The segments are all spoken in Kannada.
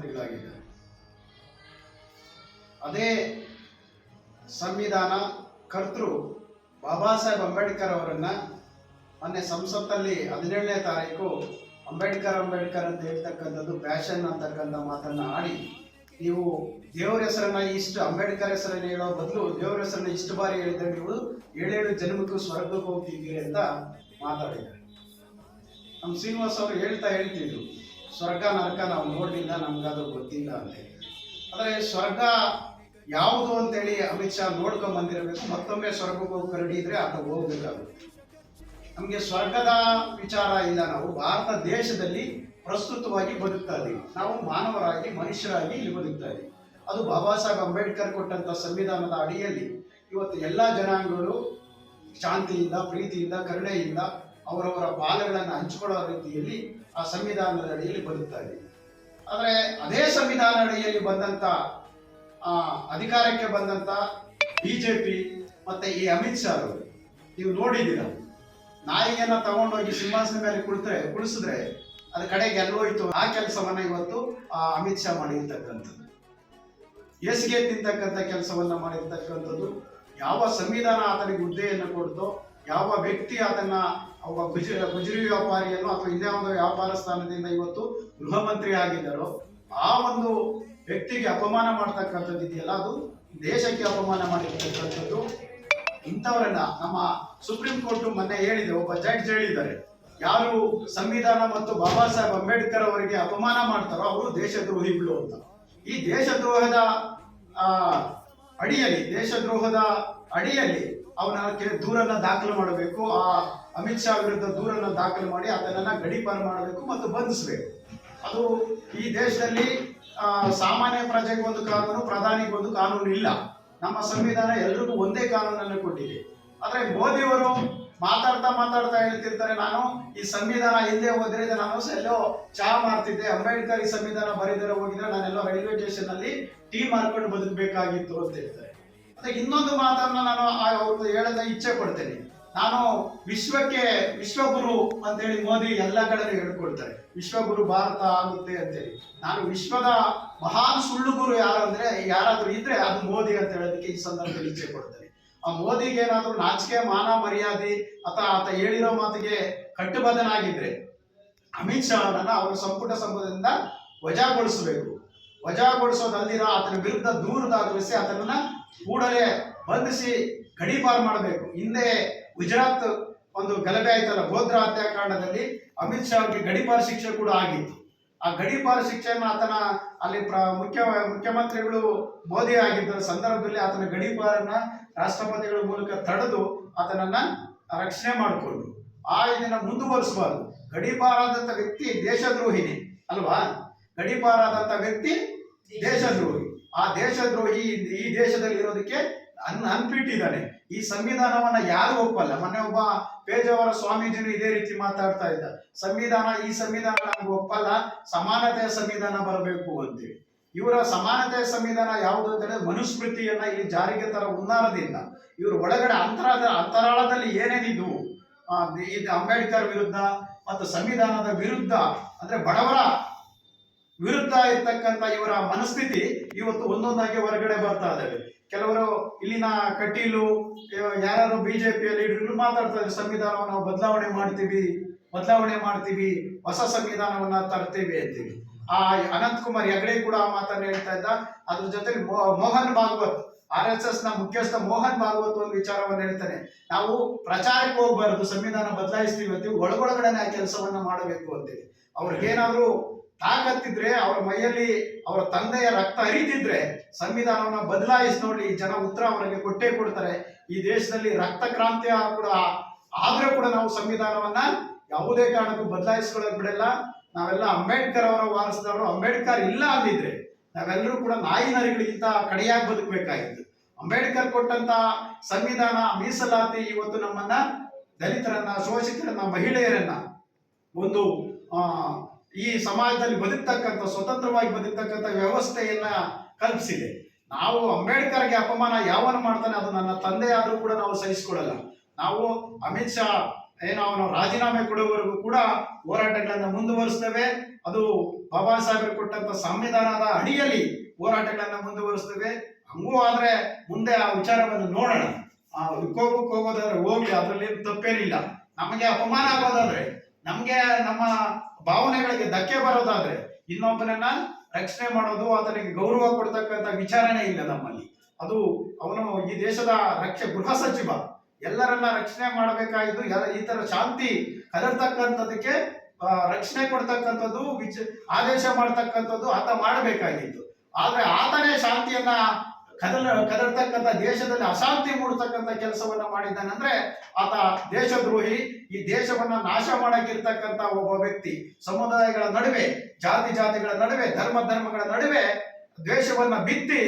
ಮುಖ್ಯಮಂತ್ರಿಗಳಾಗಿದ್ದಾರೆ ಅದೇ ಸಂವಿಧಾನ ಕರ್ತೃ ಬಾಬಾ ಸಾಹೇಬ್ ಅಂಬೇಡ್ಕರ್ ಅವರನ್ನ ಮೊನ್ನೆ ಸಂಸತ್ತಲ್ಲಿ ಹದಿನೇಳನೇ ತಾರೀಕು ಅಂಬೇಡ್ಕರ್ ಅಂಬೇಡ್ಕರ್ ಅಂತ ಹೇಳ್ತಕ್ಕಂಥದ್ದು ಫ್ಯಾಷನ್ ಅಂತಕ್ಕಂಥ ಮಾತನ್ನ ಆಡಿ ನೀವು ದೇವರ ಹೆಸರನ್ನ ಇಷ್ಟು ಅಂಬೇಡ್ಕರ್ ಹೆಸರನ್ನ ಹೇಳೋ ಬದಲು ದೇವರ ಹೆಸರನ್ನ ಇಷ್ಟು ಬಾರಿ ಹೇಳಿದ್ರೆ ನೀವು ಏಳೇಳು ಜನ್ಮಕ್ಕೂ ಸ್ವರ್ಗಕ್ಕೆ ಹೋಗ್ತಿದ್ದೀರಿ ಅಂತ ಮಾತಾಡಿದ್ದಾರೆ. ನಮ್ಮ ಶ್ರೀನಿವಾಸ್ ಅವರು ಹೇಳ್ತಾ ಹೇಳ್ತಿದ್ರು ಸ್ವರ್ಗ, ನರಕ ನಾವು ನೋಡಲಿಲ್ಲ ನಮ್ಗದು ಗೊತ್ತಿಲ್ಲ ಅಂತ ಆದರೆ ಸ್ವರ್ಗ ಯಾವುದು ಅಂತೇಳಿ ಅಮಿತ್ ಶಾ ನೋಡ್ಕೊಂಡ್ ಬಂದಿರಬೇಕು, ಮತ್ತೊಮ್ಮೆ ಸ್ವರ್ಗಕ್ಕೆ ಹೋಗಿ ಕರಡಿದ್ರೆ ಆತ ಹೋಗ್ಬೇಕಾಗುತ್ತೆ. ನಮಗೆ ಸ್ವರ್ಗದ ವಿಚಾರ ಇಲ್ಲ, ನಾವು ಭಾರತ ದೇಶದಲ್ಲಿ ಪ್ರಸ್ತುತವಾಗಿ ಬದುಕ್ತಾ ಇದ್ದೀವಿ. ನಾವು ಮಾನವರಾಗಿ, ಮನುಷ್ಯರಾಗಿ ಇಲ್ಲಿ ಬದುಕ್ತಾ ಇದ್ದೀವಿ. ಅದು ಬಾಬಾ ಸಾಹೇಬ್ ಅಂಬೇಡ್ಕರ್ ಕೊಟ್ಟಂತ ಸಂವಿಧಾನದ ಅಡಿಯಲ್ಲಿ ಇವತ್ತು ಎಲ್ಲ ಜನಾಂಗಗಳು ಶಾಂತಿಯಿಂದ, ಪ್ರೀತಿಯಿಂದ, ಕರುಣೆಯಿಂದ ಅವರವರ ಬಾಲಗಳನ್ನು ಹಂಚಿಕೊಳ್ಳೋ ರೀತಿಯಲ್ಲಿ ಆ ಸಂವಿಧಾನದ ಅಡಿಯಲ್ಲಿ ಬದುಕ್ತಾ ಇದೆ ಆದರೆ ಅದೇ ಸಂವಿಧಾನ ಅಡಿಯಲ್ಲಿ ಬಂದಂತ ಆ, ಅಧಿಕಾರಕ್ಕೆ ಬಂದಂತ ಬಿಜೆಪಿ ಮತ್ತೆ ಈ ಅಮಿತ್ ಶಾ ಅವರು ನೀವು ನೋಡಿದ್ದೀರ? ನಾಯಿಯನ್ನ ತಗೊಂಡೋಗಿ ಸಿಂಹಾಸನ ಮೇಲೆ ಕುಳಿತರೆ ಕುಳಿಸಿದ್ರೆ ಅದ ಕಡೆಗೆ ಗೆಲ್ಲೋಯ್ತು. ಆ ಕೆಲಸವನ್ನ ಇವತ್ತು ಆ ಅಮಿತ್ ಶಾ ಮಾಡಿರ್ತಕ್ಕಂಥದ್ದು. ಎಸ್ಗೆ ತಿಂತಕ್ಕಂಥ ಕೆಲಸವನ್ನ ಮಾಡಿರ್ತಕ್ಕಂಥದ್ದು. ಯಾವ ಸಂವಿಧಾನ ಆತನಿಗೆ ಹುದ್ದೆಯನ್ನು ಕೊಡ್ತೋ ಯಾವ ವ್ಯಕ್ತಿ ಅದನ್ನ ಒಬ್ಬ ಗುಜ ಗುಜರಿ ವ್ಯಾಪಾರಿಯನ್ನು ಅಥವಾ ಇನ್ನೇ ಒಂದು ವ್ಯಾಪಾರ ಸ್ಥಾನದಿಂದ ಇವತ್ತು ಗೃಹ ಮಂತ್ರಿ ಆಗಿದ್ದಾರೋ ಆ ಒಂದು ವ್ಯಕ್ತಿಗೆ ಅಪಮಾನ ಮಾಡ್ತಕ್ಕಂಥದ್ದು ಇದೆಯಲ್ಲ ಅದು ದೇಶಕ್ಕೆ ಅಪಮಾನ ಮಾಡಿರ್ತಕ್ಕಂಥದ್ದು. ಇಂಥವರನ್ನ ನಮ್ಮ ಸುಪ್ರೀಂ ಕೋರ್ಟ್ ಮೊನ್ನೆ ಹೇಳಿದೆ ಒಬ್ಬ ಜಡ್ಜ್ ಹೇಳಿದ್ದಾರೆ. ಯಾರು ಸಂವಿಧಾನ ಮತ್ತು ಬಾಬಾ ಸಾಹೇಬ್ ಅಂಬೇಡ್ಕರ್ ಅವರಿಗೆ ಅಪಮಾನ ಮಾಡ್ತಾರೋ ಅವರು ದೇಶದ್ರೋಹಿಗಳು ಅಂತ. ಈ ದೇಶದ್ರೋಹದ ಆ, ಅಡಿಯಲ್ಲಿ, ದೇಶದ್ರೋಹದ ಅಡಿಯಲ್ಲಿ ಅವನ ದೂರನ್ನ ದಾಖಲು ಮಾಡಬೇಕು. ಆ ಅಮಿತ್ ಶಾ ವಿರುದ್ಧ ದೂರನ್ನ ದಾಖಲು ಮಾಡಿ ಅದನ್ನ ಗಡೀಪಾರು ಮಾಡಬೇಕು ಮತ್ತು ಬಂಧಿಸಬೇಕು. ಅದು ಈ ದೇಶದಲ್ಲಿ ಸಾಮಾನ್ಯ ಪ್ರಜೆಗೆ ಒಂದು ಕಾನೂನು ಪ್ರಧಾನಿಗೊಂದು ಕಾನೂನು ಇಲ್ಲ. ನಮ್ಮ ಸಂವಿಧಾನ ಎಲ್ರಿಗೂ ಒಂದೇ ಕಾನೂನನ್ನು ಕೊಟ್ಟಿದೆ. ಆದರೆ ಮೋದಿಯವರು ಮಾತಾಡ್ತಾ ಮಾತಾಡ್ತಾ ಹೇಳ್ತಿರ್ತಾರೆ ನಾನು, ಈ ಸಂವಿಧಾನ ಹಿಂದೆ ಹೋದ್ರೆ ನಾನು ಎಲ್ಲೋ ಚಹಾ ಮಾಡ್ತಿದ್ದೆ, ಅಂಬೇಡ್ಕರ್ ಈ ಸಂವಿಧಾನ ಬರೆದರೆ ಹೋಗಿದ್ರೆ ನಾನೆಲ್ಲೋ ರೈಲ್ವೆ ಸ್ಟೇಷನ್ ಅಲ್ಲಿ ಟೀ ಮಾರ್ಕೊಂಡು ಬದುಕಬೇಕಾಗಿತ್ತು ಅಂತ ಹೇಳ್ತಾರೆ. ಅದೇ ಇನ್ನೊಂದು ಮಾತನ್ನ ನಾನು ಅವ್ರದ್ದು ಹೇಳದ ಇಚ್ಛೆ ಪಡ್ತೇನೆ ನಾನು ವಿಶ್ವಕ್ಕೆ ವಿಶ್ವಗುರು ಅಂತೇಳಿ ಮೋದಿ ಎಲ್ಲ ಕಡೆ ಹೇಳ್ಕೊಳ್ತಾರೆ ವಿಶ್ವಗುರು ಭಾರತ ಆಗುತ್ತೆ ಅಂತೇಳಿ. ನಾನು ವಿಶ್ವದ ಮಹಾನ್ ಸುಳ್ಳು ಗುರು ಯಾರು ಅಂದ್ರೆ, ಯಾರಾದ್ರೂ ಇದ್ರೆ ಅದು ಮೋದಿ ಅಂತ ಹೇಳೋದಕ್ಕೆ ಈ ಸಂದರ್ಭದಲ್ಲಿ ಇಚ್ಛೆ ಪಡ್ತೇನೆ ಆ ಮೋದಿಗೆ ಏನಾದರೂ ನಾಚಿಕೆ, ಮಾನ ಮರ್ಯಾದೆ ಅಥವಾ ಆತ ಹೇಳಿರೋ ಮಾತಿಗೆ ಕಟ್ಟುಬದ್ಧನಾಗಿದ್ರೆ ಅಮಿತ್ ಶಾ ಅವರನ್ನ ಅವರ ಸಂಪುಟ ಸಂಪುಟದಿಂದ ವಜಾಗೊಳಿಸಬೇಕು. ವಜಾಗೊಳಿಸೋದಲ್ಲಿರೋ ಆತನ ವಿರುದ್ಧ ದೂರು ದಾಖಲಿಸಿ ಆತನನ್ನ ಕೂಡಲೇ ಬಂಧಿಸಿ ಗಡೀಪಾರು ಮಾಡಬೇಕು. ಹಿಂದೆ ಗುಜರಾತ್ ಒಂದು ಗಲಭೆ ಆಯ್ತಲ್ಲ ಗೋಧ್ರಾ ಹತ್ಯಾಕಾಂಡದಲ್ಲಿ ಅಮಿತ್ ಶಾ ಅವರಿಗೆ ಗಡೀಪಾರು ಶಿಕ್ಷೆ ಕೂಡ ಆಗಿತ್ತು. ಆ ಗಡೀಪಾರು ಶಿಕ್ಷೆಯನ್ನು ಆತನ ಅಲ್ಲಿ ಪ್ರ ಮುಖ್ಯ ಮುಖ್ಯಮಂತ್ರಿಗಳು ಮೋದಿ ಆಗಿದ್ದ ಸಂದರ್ಭದಲ್ಲಿ ಆತನ ಗಡೀಪಾರನ್ನ ರಾಷ್ಟ್ರಪತಿಗಳ ಮೂಲಕ ತಡೆದು ಆತನನ್ನ ರಕ್ಷಣೆ ಮಾಡಿಕೊಂಡು ಆ ಇದನ್ನ ಮುಂದುವರಿಸಬಾರದು. ಗಡೀಪಾರಾದಂಥ ವ್ಯಕ್ತಿ ದೇಶದ್ರೋಹಿನಿ, ಅಲ್ವಾ? ಗಡೀಪಾರಾದಂಥ ವ್ಯಕ್ತಿ ದೇಶದ್ರೋಹಿ. ಆ ದೇಶದ್ರೋಹಿ ಈ ದೇಶದಲ್ಲಿ ಇರೋದಕ್ಕೆ ಅನ್ ಅನ್ಫಿಟ್ ಇದ್ದಾನೆ ಈ ಸಂವಿಧಾನವನ್ನ ಯಾರು ಒಪ್ಪಲ್ಲ? ಮೊನ್ನೆ ಒಬ್ಬ ಪೇಜಾವರ ಸ್ವಾಮೀಜಿನೂ ಇದೇ ರೀತಿ ಮಾತಾಡ್ತಾ ಇದ್ದ. ಸಂವಿಧಾನ, ಈ ಸಂವಿಧಾನ ನಮ್ಗೆ ಒಪ್ಪಲ್ಲ, ಸಮಾನತೆಯ ಸಂವಿಧಾನ ಬರಬೇಕು ಅಂತೇಳಿ ಇವರ ಸಮಾನತೆಯ ಸಂವಿಧಾನ ಯಾವುದು ಅಂತ ಹೇಳಿದ್ರೆ ಮನುಸ್ಮೃತಿಯನ್ನ ಇಲ್ಲಿ ಜಾರಿಗೆ ತರ ಉನ್ನಾರದಿಂದ ಇವರು ಒಳಗಡೆ ಅಂತರಾದ, ಅಂತರಾಳದಲ್ಲಿ ಏನೇನಿದ್ವು? ಇದು ಅಂಬೇಡ್ಕರ್ ವಿರುದ್ಧ ಮತ್ತು ಸಂವಿಧಾನದ ವಿರುದ್ಧ, ಅಂದ್ರೆ ಬಡವರ ವಿರುದ್ಧ ಇರ್ತಕ್ಕಂಥ ಇವರ ಮನಸ್ಥಿತಿ ಇವತ್ತು ಒಂದೊಂದಾಗಿ ಹೊರಗಡೆ ಬರ್ತಾ ಇದ್ದಾವೆ ಕೆಲವರು ಇಲ್ಲಿನ ಕಟೀಲು ಯಾರು ಬಿಜೆಪಿಯ ಲೀಡರ್ಗಳು ಮಾತಾಡ್ತಾ ಇದ್ದಾರೆ, ಸಂವಿಧಾನವನ್ನು ನಾವು ಬದಲಾವಣೆ ಮಾಡ್ತೀವಿ ಬದಲಾವಣೆ ಮಾಡ್ತೀವಿ, ಹೊಸ ಸಂವಿಧಾನವನ್ನ ತರ್ತೀವಿ ಅಂತೀವಿ. ಆ ಅನಂತ್ ಕುಮಾರ್ ಹೆಗಡೆ ಕೂಡ ಆ ಮಾತನ್ನ ಹೇಳ್ತಾ ಇದ್ದ. ಅದ್ರ ಜೊತೆಗೆ ಮೋಹನ್ ಭಾಗವತ್ ಆರ್ ಎಸ್ ಎಸ್ನ ಮುಖ್ಯಸ್ಥ ಮೋಹನ್ ಭಾಗವತ್ ಒಂದು ವಿಚಾರವನ್ನು ಹೇಳ್ತಾನೆ. ನಾವು ಪ್ರಚಾರಕ್ಕೆ ಹೋಗ್ಬಾರ್ದು, ಸಂವಿಧಾನ ಬದಲಾಯಿಸ್ತೀವಿ ಅಂತೀವಿ ಒಳಗೊಳಗಡೆ ಆ ಕೆಲಸವನ್ನ ಮಾಡಬೇಕು ಅಂತೀವಿ. ಅವ್ರಿಗೇನಾದ್ರೂ ತಾಕತ್ತಿದ್ರೆ ಅವರ ಮೈಯಲ್ಲಿ ಅವರ ತಂದೆಯ ರಕ್ತ ಹರಿತಿದ್ರೆ ಸಂವಿಧಾನವನ್ನ ಬದಲಾಯಿಸಿ ನೋಡಿ ಜನ ಉತ್ತರ ಅವರಿಗೆ ಕೊಟ್ಟೇ ಕೊಡ್ತಾರೆ. ಈ ದೇಶದಲ್ಲಿ ರಕ್ತ ಕ್ರಾಂತಿಯ ಕೂಡ ಆದ್ರೆ ಕೂಡ ನಾವು ಸಂವಿಧಾನವನ್ನ ಯಾವುದೇ ಕಾರಣಕ್ಕೂ ಬದಲಾಯಿಸ್ಕೊಳ್ಳೋಕ್ ಬಿಡಲ್ಲ. ನಾವೆಲ್ಲ ಅಂಬೇಡ್ಕರ್ ಅವರ ವಾರಸದವರು. ಅಂಬೇಡ್ಕರ್ ಇಲ್ಲ ಅಂದಿದ್ರೆ ನಾವೆಲ್ಲರೂ ಕೂಡ ನಾಯಿ ನರಿಗಳಿಗಿಂತ ಕಡೆಯಾಗಿ ಬದುಕಬೇಕಾಗಿತ್ತು. ಅಂಬೇಡ್ಕರ್ ಕೊಟ್ಟಂತ ಸಂವಿಧಾನ ಮೀಸಲಾತಿ ಇವತ್ತು ನಮ್ಮನ್ನ ದಲಿತರನ್ನ, ಶೋಷಿತರನ್ನ, ಮಹಿಳೆಯರನ್ನ ಒಂದು ಈ ಸಮಾಜದಲ್ಲಿ ಬದುಕ್ತಕ್ಕಂಥ, ಸ್ವತಂತ್ರವಾಗಿ ಬದುಕ್ತಕ್ಕಂಥ ವ್ಯವಸ್ಥೆಯನ್ನ ಕಲ್ಪಿಸಿದೆ. ನಾವು ಅಂಬೇಡ್ಕರ್ಗೆ ಅಪಮಾನ ಯಾವನ ಮಾಡ್ತಾನೆ ಅದು ನನ್ನ ತಂದೆ ಕೂಡ ನಾವು ಸಹಿಸಿಕೊಳ್ಳಲ್ಲ. ನಾವು ಅಮಿತ್ ಶಾ ಏನು ಅವನು ರಾಜೀನಾಮೆ ಕೊಡುವವರೆಗೂ ಕೂಡ ಹೋರಾಟಗಳನ್ನ ಮುಂದುವರಿಸ್ತೇವೆ. ಅದು ಬಾಬಾ ಸಾಹೇಬರು ಕೊಟ್ಟಂತ ಸಂವಿಧಾನದ ಅಡಿಯಲ್ಲಿ ಹೋರಾಟಗಳನ್ನ ಮುಂದುವರಿಸ್ತೇವೆ. ಹಂಗೂ ಆದ್ರೆ ಮುಂದೆ ಆ ವಿಚಾರವನ್ನು ನೋಡೋಣ. ಆ ಹೋಗೋದಾದ್ರೆ ಹೋಗ್ಲಿ, ಅದರಲ್ಲಿ ತಪ್ಪೇನಿಲ್ಲ. ನಮಗೆ ಅಪಮಾನ ಆಗೋದಾದ್ರೆ ನಮ್ಗೆ ನಮ್ಮ ಭಾವನೆಗಳಿಗೆ ಧಕ್ಕೆ ಬರೋದಾದ್ರೆ ಇನ್ನೊಬ್ಬನನ್ನ ರಕ್ಷಣೆ ಮಾಡೋದು, ಆತನಿಗೆ ಗೌರವ ಕೊಡ್ತಕ್ಕಂಥ ವಿಚಾರಣೆ ಇಲ್ಲ ನಮ್ಮಲ್ಲಿ. ಅದು ಅವನು ಈ ದೇಶದ ರಕ್ಷೆ, ಗೃಹ ಸಚಿವ. ಎಲ್ಲರನ್ನ ರಕ್ಷಣೆ ಮಾಡಬೇಕಾಯಿತು ಈ ತರ ಶಾಂತಿ ಕದರ್ತಕ್ಕಂಥದಕ್ಕೆ ರಕ್ಷಣೆ ಕೊಡ್ತಕ್ಕಂಥದ್ದು, ವಿಚ, ಆದೇಶ ಮಾಡ್ತಕ್ಕಂಥದ್ದು ಆತ ಮಾಡಬೇಕಾಗಿತ್ತು. ಆದ್ರೆ ಆತನೇ ಶಾಂತಿಯನ್ನ ಕದಲ ಕದರ್ತಕ್ಕಂಥ ದೇಶದಲ್ಲಿ ಅಶಾಂತಿ ಮೂಡತಕ್ಕಂಥ ಕೆಲಸವನ್ನ ಮಾಡಿದ್ದಾನಂದ್ರೆ ಆತ ದೇಶದ್ರೋಹಿ. ಈ ದೇಶವನ್ನ ನಾಶ ಮಾಡಕ್ಕಿರ್ತಕ್ಕಂಥ ಒಬ್ಬ ವ್ಯಕ್ತಿ. ಸಮುದಾಯಗಳ ನಡುವೆ, ಜಾತಿ ಜಾತಿಗಳ ನಡುವೆ, ಧರ್ಮ ಧರ್ಮಗಳ ನಡುವೆ ದ್ವೇಷವನ್ನ ಬಿತ್ತಿ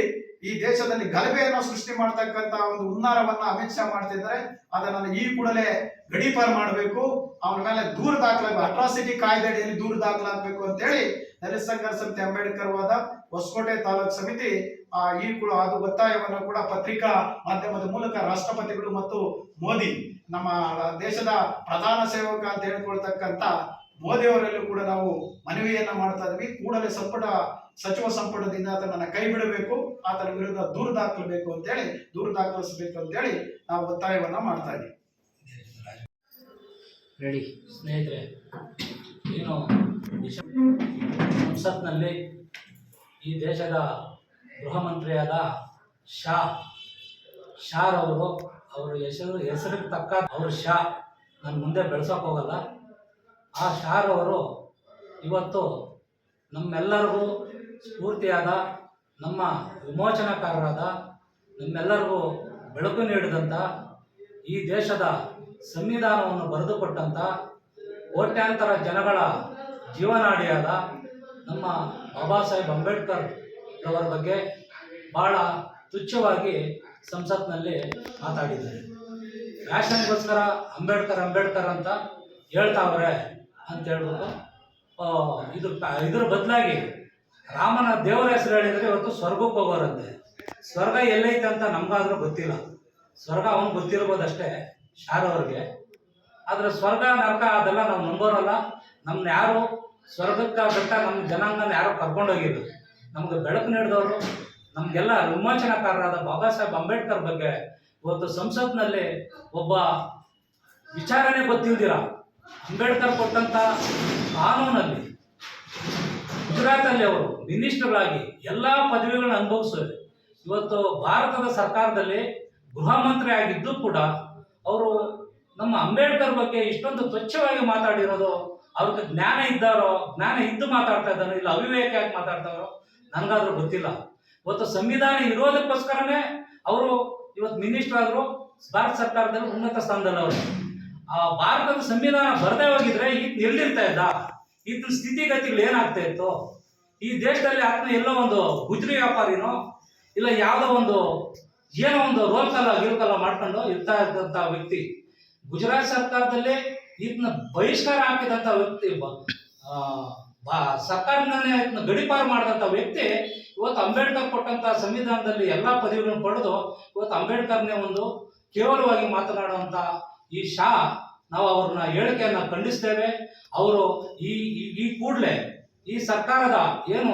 ಈ ದೇಶದಲ್ಲಿ ಗಲಭೆಯನ್ನು ಸೃಷ್ಟಿ ಮಾಡತಕ್ಕಂತ ಒಂದು ಉನ್ನಾರವನ್ನ ಅಮಿತ್ ಶಾ ಮಾಡ್ತಿದ್ದಾರೆ. ಅದನ್ನ ಈ ಕೂಡಲೇ ಗಡೀಪಾರ್ ಮಾಡಬೇಕು. ಅವನ ಮೇಲೆ ದೂರ ದಾಖಲಾಗಬೇಕು. ಅಟ್ರಾಸಿಟಿ ಕಾಯ್ದೆ ಅಡಿಯಲ್ಲಿ ದೂರ ದಾಖಲಾಗಬೇಕು ಅಂತೇಳಿ ದಲಿತ ಸಂಘರ್ಷ ಸಮಿತಿ ಅಂಬೇಡ್ಕರ್ ವಾದ ಹೊಸಕೋಟೆ ತಾಲೂಕು ಸಮಿತಿ ಈ ಕೂಡ ಅದು ಒತ್ತಾಯವನ್ನು ಕೂಡ ಪತ್ರಿಕಾ ಮಾಧ್ಯಮದ ಮೂಲಕ ರಾಷ್ಟ್ರಪತಿಗಳು ಮತ್ತು ಮೋದಿ, ನಮ್ಮ ದೇಶದ ಪ್ರಧಾನ ಸೇವಕ ಅಂತ ಹೇಳ್ಕೊಳ್ತಕ್ಕಂಥ ಮೋದಿಯವರಲ್ಲೂ ಕೂಡ ನಾವು ಮನವಿಯನ್ನ ಮಾಡ್ತಾ ಇದ್ವಿ. ಕೂಡಲೇ ಸಂಪುಟ, ಸಚಿವ ಸಂಪುಟದಿಂದ ಆತನನ್ನ ಕೈ ಬಿಡಬೇಕು, ಆತನ ವಿರುದ್ಧ ದೂರು ದಾಖಲಬೇಕು ಅಂತೇಳಿ ದೂರು ದಾಖಲಿಸಬೇಕು ಅಂತೇಳಿ ನಾವು ಒತ್ತಾಯವನ್ನ ಮಾಡ್ತಾ ಇದ್ದೀವಿ ರೆಡಿ. ಸ್ನೇಹಿತರೆ, ಏನು ಸಂಸತ್ನಲ್ಲಿ ಈ ದೇಶದ ಗೃಹ ಮಂತ್ರಿಯಾದ ಶಾ, ಶಾರ್ ಅವರು ಹೆಸರು, ಹೆಸರಿಗೆ ತಕ್ಕ ಅವರು ಶಾ. ನಾನು ಮುಂದೆ ಬೆಳೆಸೋಕೆ ಹೋಗಲ್ಲ. ಆ ಶಾರವರು ಇವತ್ತು ನಮ್ಮೆಲ್ಲರಿಗೂ ಸ್ಫೂರ್ತಿಯಾದ, ನಮ್ಮ ವಿಮೋಚನಾಕಾರರಾದ, ನಮ್ಮೆಲ್ಲರಿಗೂ ಬೆಳಕು ನೀಡಿದಂಥ ಈ ದೇಶದ ಸಂವಿಧಾನವನ್ನು ಬರೆದುಕೊಟ್ಟಂಥ ಕೋಟ್ಯಾಂತರ ಜನಗಳ ಜೀವನಾಡಿಯಾದ ನಮ್ಮ ಬಾಬಾ ಸಾಹೇಬ್ ಅಂಬೇಡ್ಕರ್ ರವರ ಬಗ್ಗೆ ಬಹಳ ತುಚ್ಛವಾಗಿ ಸಂಸತ್ನಲ್ಲಿ ಮಾತಾಡಿದ್ದಾರೆ. ಫ್ಯಾಷನ್ಗೋಸ್ಕರ ಅಂಬೇಡ್ಕರ್ ಅಂಬೇಡ್ಕರ್ ಅಂತ ಹೇಳ್ತಾವ್ರೆ ಅಂತ ಹೇಳ್ಬೋದು ಇದು ಇದ್ರ ಬದಲಾಗಿ ರಾಮನ ದೇವರ ಹೆಸರು ಹೇಳಿದ್ರೆ ಇವತ್ತು ಸ್ವರ್ಗಕ್ಕೆ ಹೋಗೋರಂತೆ. ಸ್ವರ್ಗ ಎಲ್ಲೈತೆ ಅಂತ ನಮ್ಗಾದ್ರೂ ಗೊತ್ತಿಲ್ಲ. ಸ್ವರ್ಗ ಅವನ್ ಗೊತ್ತಿರ್ಬೋದಷ್ಟೇ ಶಾರವ್ರಿಗೆ ಆದರೆ ಸ್ವರ್ಗ, ನರಕ ಅದೆಲ್ಲ ನಾವು ನಂಬೋರಲ್ಲ. ನಮ್ನ ಯಾರು ಸ್ವರ್ಗಕ್ಕೆ ಬೆಟ್ಟ ನಮ್ಮ ಜನಾಂಗನ ಯಾರು ಕರ್ಕೊಂಡೋಗಿಲ್ಲ ನಮ್ಗೆ ಬೆಳಕು ನೀಡಿದವರು, ನಮಗೆಲ್ಲ ರೋಮಾಂಚನಕಾರರಾದ ಬಾಬಾ ಸಾಹೇಬ್ ಅಂಬೇಡ್ಕರ್ ಬಗ್ಗೆ ಇವತ್ತು ಸಂಸತ್ನಲ್ಲಿ ಒಬ್ಬ ವಿಚಾರಣೆ ಗೊತ್ತಿಲ್ದಿರ, ಅಂಬೇಡ್ಕರ್ ಕೊಟ್ಟಂತ ಕಾನೂನಲ್ಲಿ ಗುಜರಾತಲ್ಲಿ ಅವರು ಮಿನಿಸ್ಟರ್ಗಳಾಗಿ ಎಲ್ಲ ಪದವಿಗಳನ್ನ ಅನುಭವಿಸಿದ್ರು ಇವತ್ತು ಭಾರತದ ಸರ್ಕಾರದಲ್ಲಿ ಗೃಹ ಮಂತ್ರಿ ಆಗಿದ್ದು ಕೂಡ ಅವರು ನಮ್ಮ ಅಂಬೇಡ್ಕರ್ ಬಗ್ಗೆ ಇಷ್ಟೊಂದು ಸ್ವಚ್ಛವಾಗಿ ಮಾತಾಡಿರೋದು, ಅವ್ರಿಗೆ ಜ್ಞಾನ ಇದ್ದಾರೋ, ಜ್ಞಾನ ಇದ್ದು ಮಾತಾಡ್ತಾ ಇದ್ದಾರೋ, ಇಲ್ಲ ಅವಿವೇಕಿಯಾಗಿ ಮಾತಾಡ್ತಾರೋ ನನಗಾದ್ರೂ ಗೊತ್ತಿಲ್ಲ. ಇವತ್ತು ಸಂವಿಧಾನ ಇರೋದಕ್ಕೋಸ್ಕರನೇ ಅವರು ಇವತ್ತು ಮಿನಿಸ್ಟರ್ ಆದ್ರು, ಭಾರತ ಸರ್ಕಾರದಲ್ಲಿ ಉನ್ನತ ಸ್ಥಾನದಲ್ಲಿ ಅವರು ಆ ಭಾರತದ ಸಂವಿಧಾನ ಬರದೇ ಹೋಗಿದ್ರೆ ಈತ ಎಲ್ಲಿರ್ತಾ ಇದ್ದ. ಈತನ ಸ್ಥಿತಿಗತಿಗಳು ಏನಾಗ್ತಾ ಇತ್ತು? ಈ ದೇಶದಲ್ಲಿ ಆತನ ಎಲ್ಲೋ ಒಂದು ಗುಜರಿ ವ್ಯಾಪಾರಿನೋ, ಇಲ್ಲ ಯಾವುದೋ ಒಂದು, ಏನೋ ಒಂದು ರೋಲ್ ಕಲ್ಲ ಗಿಲ್ಕಲ್ಲ ಮಾಡ್ಕೊಂಡು ಇರ್ತಾ ಇದ್ದಂತ ವ್ಯಕ್ತಿ. ಗುಜರಾತ್ ಸರ್ಕಾರದಲ್ಲಿ ಈತನ ಬಹಿಷ್ಕಾರ ಹಾಕಿದಂತ ವ್ಯಕ್ತಿ ಸರ್ಕಾರದಿಂದನೇ ಗಡಿಪಾರು ಮಾಡಿದಂತ ವ್ಯಕ್ತಿ ಇವತ್ತು ಅಂಬೇಡ್ಕರ್ ಕೊಟ್ಟಂತ ಸಂವಿಧಾನದಲ್ಲಿ ಎಲ್ಲಾ ಪದವಿಗಳನ್ನು ಪಡೆದು ಇವತ್ತು ಅಂಬೇಡ್ಕರ್ನೇ ಒಂದು ಕೇವಲವಾಗಿ ಮಾತನಾಡುವಂತ ಈ ಶಾ ನಾವು ಅವ್ರನ್ನ ಹೇಳಿಕೆಯನ್ನ ಖಂಡಿಸ್ತೇವೆ. ಅವರು ಈ- ಈ ಕೂಡಲೇ ಈ ಸರ್ಕಾರದ ಏನು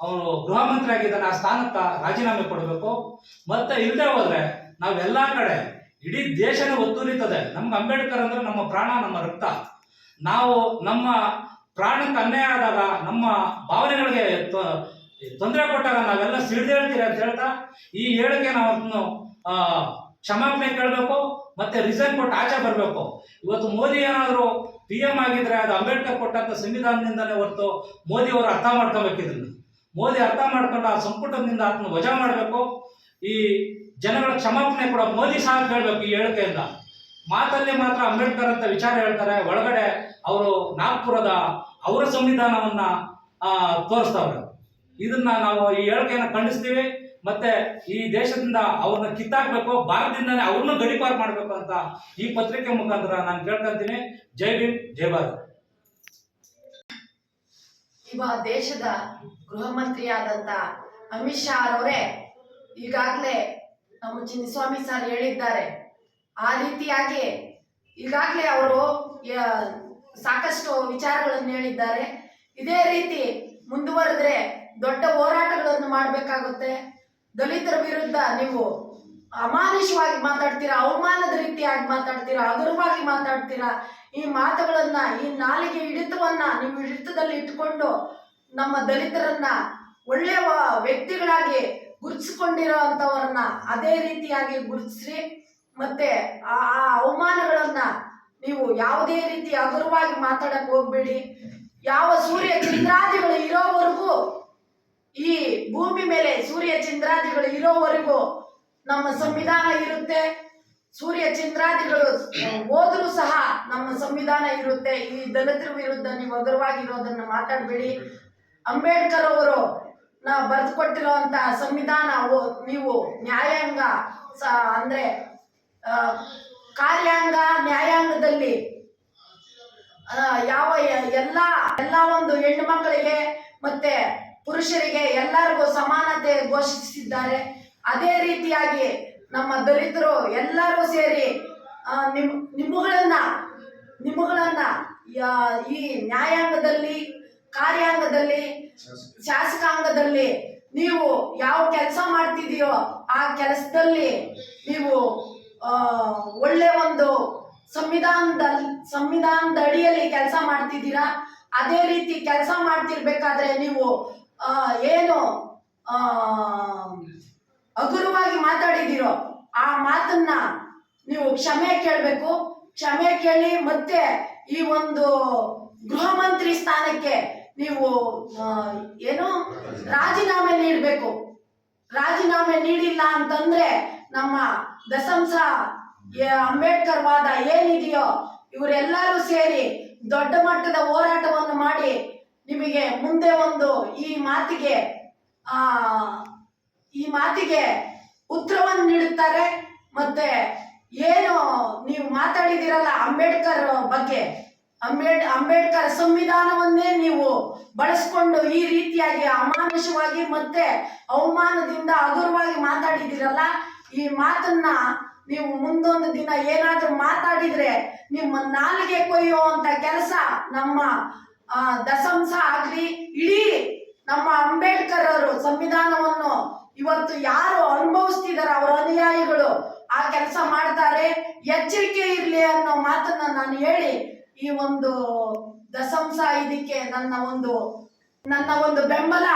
ಅವರು ಗೃಹ ಮಂತ್ರಿ ಆಗಿದ್ದಾನೆ ಆ ಸ್ಥಾನಕ್ಕೆ ರಾಜೀನಾಮೆ ಕೊಡಬೇಕು. ಮತ್ತೆ ಇಲ್ಲದೆ ಹೋದ್ರೆ ನಾವೆಲ್ಲಾ ಕಡೆ ಇಡೀ ದೇಶನೇ ಒತ್ತುರಿತದೆ. ನಮ್ಗೆ ಅಂಬೇಡ್ಕರ್ ಅಂದ್ರೆ ನಮ್ಮ ಪ್ರಾಣ, ನಮ್ಮ ರಕ್ತ. ನಾವು ನಮ್ಮ ಪ್ರಾಣಕ್ಕೆ ಅನ್ಯಾಯ ಆದಾಗ ನಮ್ಮ ಭಾವನೆಗಳಿಗೆ ತೊಂದರೆ ಕೊಟ್ಟಾಗ ನಾವೆಲ್ಲ ಸಿಡಿದೇಳ್ತೀರಿ ಅಂತ ಹೇಳ್ತಾ, ಈ ಹೇಳಿಕೆ ನಾವು ಅದನ್ನು ಕ್ಷಮಾಪಣೆ ಕೇಳಬೇಕು, ಮತ್ತೆ ರಿಸೈನ್ ಕೊಟ್ಟು ಆಚೆ ಬರಬೇಕು. ಇವತ್ತು ಮೋದಿ ಏನಾದರೂ ಪಿ ಎಂ ಆಗಿದ್ರೆ ಅದು ಅಂಬೇಡ್ಕರ್ ಕೊಟ್ಟಂತ ಸಂವಿಧಾನದಿಂದಲೇ ಹೊರತು ಮೋದಿ ಅವರು ಅರ್ಥ ಮಾಡ್ಕೊಬೇಕು ಇದನ್ನು ಮೋದಿ ಅರ್ಥ ಮಾಡ್ಕೊಂಡು ಆ ಸಂಪುಟದಿಂದ ಆತನ ವಜಾ ಮಾಡಬೇಕು. ಈ ಜನಗಳ ಕ್ಷಮಾಪಣೆ ಕೂಡ ಮೋದಿ ಸಹ ಕೇಳಬೇಕು ಈ ಹೇಳಿಕೆಯಿಂದ. ಮಾತಲ್ಲಿ ಮಾತ್ರ ಅಂಬೇಡ್ಕರ್ ಅಂತ ವಿಚಾರ ಹೇಳ್ತಾರೆ, ಒಳಗಡೆ ಅವರು ನಾಗ್ಪುರದ ಅವರ ಸಂವಿಧಾನವನ್ನ ತೋರಿಸ್ತಾವ್ರೆ. ಇದನ್ನ ನಾವು ಈ ಹೇಳಿಕೆಯನ್ನು ಖಂಡಿಸ್ತೀವಿ. ಮತ್ತೆ ಈ ದೇಶದಿಂದ ಅವ್ರನ್ನ ಕಿತ್ತಾಕ್ಬೇಕು, ಭಾರತದಿಂದನೇ ಅವ್ರನ್ನ ಗಡಿಪಾರು ಮಾಡಬೇಕು ಅಂತ ಈ ಪತ್ರಿಕೆ ಮುಖಾಂತರ ನಾನು ಕೇಳ್ಕೊಂತೀನಿ ಜೈ ಭೀಮ್, ಜೈ ಭಾರತ್. ಇವ ದೇಶದ ಗೃಹ ಮಂತ್ರಿಯಾದಂತ ಅಮಿತ್ ಶಾ ಅವರೇ ಈಗಾಗಲೇ ನಮ್ಮ ಚಿನ್ನಸ್ವಾಮಿ ಸರ್ ಹೇಳಿದ್ದಾರೆ. ಆ ರೀತಿಯಾಗಿ ಈಗಾಗಲೇ ಅವರು ಸಾಕಷ್ಟು ವಿಚಾರಗಳನ್ನು ಹೇಳಿದ್ದಾರೆ. ಇದೇ ರೀತಿ ಮುಂದುವರೆದ್ರೆ ದೊಡ್ಡ ಹೋರಾಟಗಳನ್ನು ಮಾಡಬೇಕಾಗುತ್ತೆ. ದಲಿತರ ವಿರುದ್ಧ ನೀವು ಅಮಾನುಷವಾಗಿ ಮಾತಾಡ್ತೀರಾ, ಅವಮಾನದ ರೀತಿಯಾಗಿ ಮಾತಾಡ್ತೀರಾ, ಹಗುರವಾಗಿ ಮಾತಾಡ್ತೀರಾ? ಈ ಮಾತುಗಳನ್ನ, ಈ ನಾಲಿಗೆ ಹಿಡಿತವನ್ನ ನಿಮ್ಮ ಹಿಡಿತದಲ್ಲಿ ಇಟ್ಟುಕೊಂಡು ನಮ್ಮ ದಲಿತರನ್ನ ಒಳ್ಳೆಯ ವ್ಯಕ್ತಿಗಳಾಗಿ ಗುರುತಿಸಿಕೊಂಡಿರೋ ಅದೇ ರೀತಿಯಾಗಿ ಗುರುತಿಸ್ರಿ. ಮತ್ತೆ ಆ ಅವಮಾನಗಳನ್ನ ನೀವು ಯಾವುದೇ ರೀತಿ ಹಗುರವಾಗಿ ಮಾತಾಡಕ್ ಹೋಗ್ಬೇಡಿ. ಯಾವ ಸೂರ್ಯ ಚಂದ್ರಾದಿಗಳು ಇರೋವರೆಗೂ, ಈ ಭೂಮಿ ಮೇಲೆ ಸೂರ್ಯ ಚಂದ್ರಾದಿಗಳು ಇರೋವರೆಗೂ ನಮ್ಮ ಸಂವಿಧಾನ ಇರುತ್ತೆ. ಸೂರ್ಯ ಚಂದ್ರಾದಿಗಳು ಹೋದ್ರೂ ಸಹ ನಮ್ಮ ಸಂವಿಧಾನ ಇರುತ್ತೆ. ಈ ದಲಿತರ ವಿರುದ್ಧ ನೀವು ಹಗುರವಾಗಿರೋದನ್ನ ಮಾತಾಡಬೇಡಿ. ಅಂಬೇಡ್ಕರ್ ಅವರು ನಾ ಬರೆದುಕೊಟ್ಟಿರುವಂತ ಸಂವಿಧಾನ ನೀವು ನ್ಯಾಯಾಂಗ ಅಂದ್ರೆ ಕಾರ್ಯಾಂಗ, ನ್ಯಾಯಾಂಗದಲ್ಲಿ ಯಾವ ಎಲ್ಲ ಎಲ್ಲ ಒಂದು ಹೆಣ್ಣು ಮಕ್ಕಳಿಗೆ ಮತ್ತೆ ಪುರುಷರಿಗೆ ಎಲ್ಲರಿಗೂ ಸಮಾನತೆ ಘೋಷಿಸಿದ್ದಾರೆ. ಅದೇ ರೀತಿಯಾಗಿ ನಮ್ಮ ದಲಿತರು ಎಲ್ಲರೂ ಸೇರಿ ನಿಮ್, ನಿಮ್ಮಗಳನ್ನ ನಿಮ್ಮಗಳನ್ನ ಈ ನ್ಯಾಯಾಂಗದಲ್ಲಿ, ಕಾರ್ಯಾಂಗದಲ್ಲಿ, ಶಾಸಕಾಂಗದಲ್ಲಿ ನೀವು ಯಾವ ಕೆಲಸ ಮಾಡ್ತಿದೀಯೋ ಆ ಕೆಲಸದಲ್ಲಿ ನೀವು ಒಳ್ಳೆ ಒಂದು ಸಂವಿಧಾನದ ಸಂವಿಧಾನದ ಅಡಿಯಲ್ಲಿ ಕೆಲಸ ಮಾಡ್ತಿದ್ದೀರಾ? ಅದೇ ರೀತಿ ಕೆಲಸ ಮಾಡ್ತಿರ್ಬೇಕಾದ್ರೆ ನೀವು ಏನು ಹಗುರವಾಗಿ ಮಾತಾಡಿದಿರೋ ಆ ಮಾತನ್ನ ನೀವು ಕ್ಷಮೆ ಕೇಳಬೇಕು. ಕ್ಷಮೆ ಕೇಳಿ ಮತ್ತೆ ಈ ಒಂದು ಗೃಹ ಮಂತ್ರಿ ಸ್ಥಾನಕ್ಕೆ ನೀವು ಏನು, ರಾಜೀನಾಮೆ ನೀಡಬೇಕು. ರಾಜೀನಾಮೆ ನೀಡಿಲ್ಲ ಅಂತಂದ್ರೆ ನಮ್ಮ ದಸಂಸ ಅಂಬೇಡ್ಕರ್ ವಾದ ಏನಿದೆಯೋ ಇವರೆಲ್ಲರೂ ಸೇರಿ ದೊಡ್ಡ ಮಟ್ಟದ ಹೋರಾಟವನ್ನು ಮಾಡಿ ನಿಮಗೆ ಮುಂದೆ ಒಂದು ಈ ಮಾತಿಗೆ, ಆ, ಈ ಮಾತಿಗೆ ಉತ್ತರವನ್ನು ನೀಡುತ್ತಾರೆ. ಮತ್ತೆ ಏನು ನೀವು ಮಾತಾಡಿದಿರಲ್ಲ ಅಂಬೇಡ್ಕರ್ ಬಗ್ಗೆ? ಅಂಬೇಡ್, ಅಂಬೇಡ್ಕರ್ ಸಂವಿಧಾನವನ್ನೇ ನೀವು ಬಳಸ್ಕೊಂಡು ಈ ರೀತಿಯಾಗಿ ಅಮಾನುಷವಾಗಿ ಮತ್ತೆ ಅವಮಾನದಿಂದ ಹಗುರವಾಗಿ ಮಾತಾಡಿದಿರಲ್ಲ? ಈ ಮಾತನ್ನ ನೀವು ಮುಂದೊಂದು ದಿನ ಏನಾದ್ರೂ ಮಾತಾಡಿದ್ರೆ ನಿಮ್ಮ ನಾಲಿಗೆ ಕೊಯ್ಯುವಂತ ಕೆಲಸ ನಮ್ಮ ದಸಂಸ ಆಗ್ಲಿ, ಇಡೀ ನಮ್ಮ ಅಂಬೇಡ್ಕರ್ ಅವರು ಸಂವಿಧಾನವನ್ನು ಇವತ್ತು ಯಾರು ಅನುಭವಿಸ್ತಿದಾರೆ ಅವರ ಅನುಯಾಯಿಗಳು ಆ ಕೆಲಸ ಮಾಡ್ತಾರೆ, ಎಚ್ಚರಿಕೆ ಇರ್ಲಿ ಅನ್ನೋ ಮಾತನ್ನ ನಾನು ಹೇಳಿ ಈ ಒಂದು ದಸಂಸ ಇದಕ್ಕೆ ನನ್ನ ಒಂದು ನನ್ನ ಒಂದು ಬೆಂಬಲ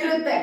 ಇರುತ್ತೆ.